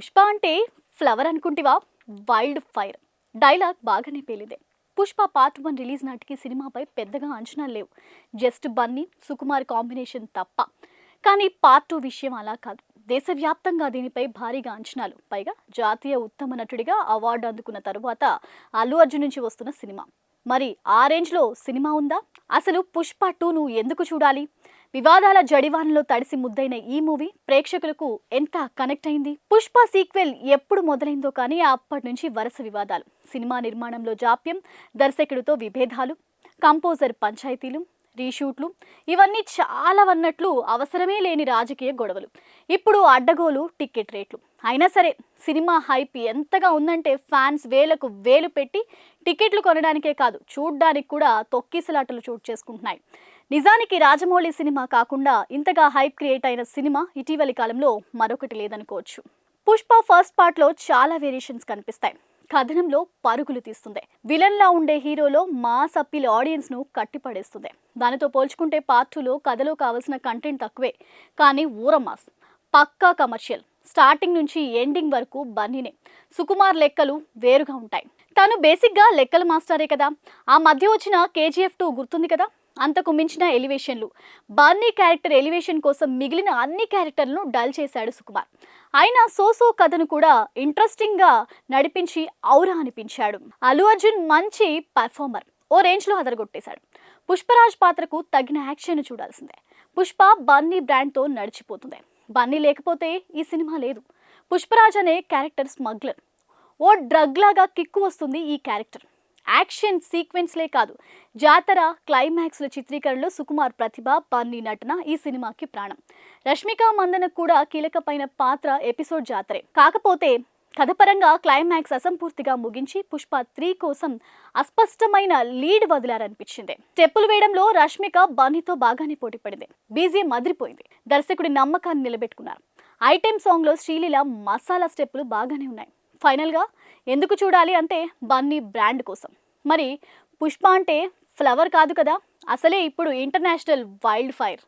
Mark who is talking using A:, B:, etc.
A: పుష్ప అంటే ఫ్లవర్ అనుకుంటివా? Wild fire dialogue బాగానే పేలిదే. పుష్ప పార్ట్ వన్ రిలీజ్ నాటికి సినిమాపై పెద్దగా అంచనాలు లేవు. జస్ట్ బన్నీ సుకుమార్ కాంబినేషన్ తప్ప. కానీ పార్ట్ టూ విషయం అలా కాదు. దేశవ్యాప్తంగా దీనిపై భారీగా అంచనాలు. పైగా జాతీయ ఉత్తమ నటుడిగా అవార్డు అందుకున్న తరువాత అల్లు అర్జున్ నుంచి వస్తున్న సినిమా. మరి ఆ రేంజ్లో సినిమా ఉందా? అసలు పుష్ప టూను ఎందుకు చూడాలి? వివాదాల జడివానలో తడిసి ముద్దైన ఈ మూవీ ప్రేక్షకులకు ఎంత కనెక్ట్ అయింది? పుష్ప సీక్వెల్ ఎప్పుడు మొదలైందో కానీ అప్పటి నుంచి వరుస వివాదాలు. సినిమా నిర్మాణంలో జాప్యం దర్శకుడితో విభేదాలు కంపోజర్ పంచాయతీలు రీషూట్లు ఇవన్నీ చాలా అన్నట్లు అవసరమే లేని రాజకీయ గొడవలు. ఇప్పుడు అడ్డగోలు టికెట్ రేట్లు. అయినా సరే సినిమా హైప్ ఎంతగా ఉందంటే ఫ్యాన్స్ వేలకు వేలు పెట్టి టికెట్లు కొనడానికే కాదు చూడ్డానికి కూడా తొక్కిసలాటలు చోటు చేసుకుంటున్నాయి. నిజానికి రాజమౌళి సినిమా కాకుండా ఇంతగా హైప్ క్రియేట్ అయిన సినిమా ఇటీవలి కాలంలో మరొకటి లేదనుకోవచ్చు. పుష్ప ఫస్ట్ పార్ట్లో చాలా వేరియేషన్స్ కనిపిస్తాయి. కథనంలో పరుగులు తీస్తుంది. విలన్ లా ఉండే హీరోలో మాస్ అప్పీల్ ఆడియన్స్ను కట్టిపడేస్తుంది. దానితో పోల్చుకుంటే పార్ట్ టూలో కథలో కావలసిన కంటెంట్ తక్కువే. కానీ ఊర మాస్ పక్కా కమర్షియల్ స్టార్టింగ్ నుంచి ఎండింగ్ వరకు బన్నీనే. సుకుమార్ లెక్కలు వేరుగా ఉంటాయి. తను బేసిక్గా లెక్కల మాస్టరే కదా. ఆ మధ్య వచ్చిన కేజీఎఫ్ టూ గుర్తుంది కదా? అంతకు మించిన ఎలివేషన్లు. బన్నీ క్యారెక్టర్ ఎలివేషన్ కోసం మిగిలిన అన్ని క్యారెక్టర్లను డల్ చేశాడు సుకుమార్. అయినా సోసో కథను కూడా ఇంట్రెస్టింగ్గా నడిపించి ఔరా అనిపించాడు. అల్లు అర్జున్ మంచి పర్ఫార్మర్. ఓ రేంజ్లో అదరగొట్టేశాడు. పుష్పరాజ్ పాత్రకు తగిన యాక్షన్ చూడాల్సిందే. పుష్ప బన్నీ బ్రాండ్తో నడిచిపోతుంది. బన్నీ లేకపోతే ఈ సినిమా లేదు. పుష్పరాజ్ అనే క్యారెక్టర్ స్మగ్లర్. ఓ డ్రగ్ లాగా కిక్కు వస్తుంది ఈ క్యారెక్టర్. యాక్షన్ సీక్వెన్స్లే కాదు. జాతర క్లైమాక్స్ల చిత్రీకరణలో సుకుమార్ ప్రతిభ బన్నీ నటన ఈ సినిమాకి ప్రాణం. రష్మిక మందన కూడా కీలకమైన పాత్ర ఎపిసోడ్ జాతరే. కాకపోతే కథపరంగా క్లైమాక్స్ అసంపూర్తిగా ముగించి పుష్ప త్రీ కోసం అస్పష్టమైన లీడ్ వదిలారనిపించింది. స్టెప్పులు వేయడంలో రష్మిక బన్నీతో బాగానే పోటీపడింది బీజీ మదిరిపోయింది. దర్శకుడి నమ్మకాన్ని నిలబెట్టుకున్నారు. ఐటెం సాంగ్లో శ్రీలీల మసాలా స్టెప్పులు బాగానే ఉన్నాయి. ఫైనల్గా ఎందుకు చూడాలి అంటే బన్నీ బ్రాండ్ కోసం. మరి పుష్ప అంటే ఫ్లవర్ కాదు కదా అసలే ఇప్పుడు ఇంటర్నేషనల్ వైల్డ్ ఫైర్.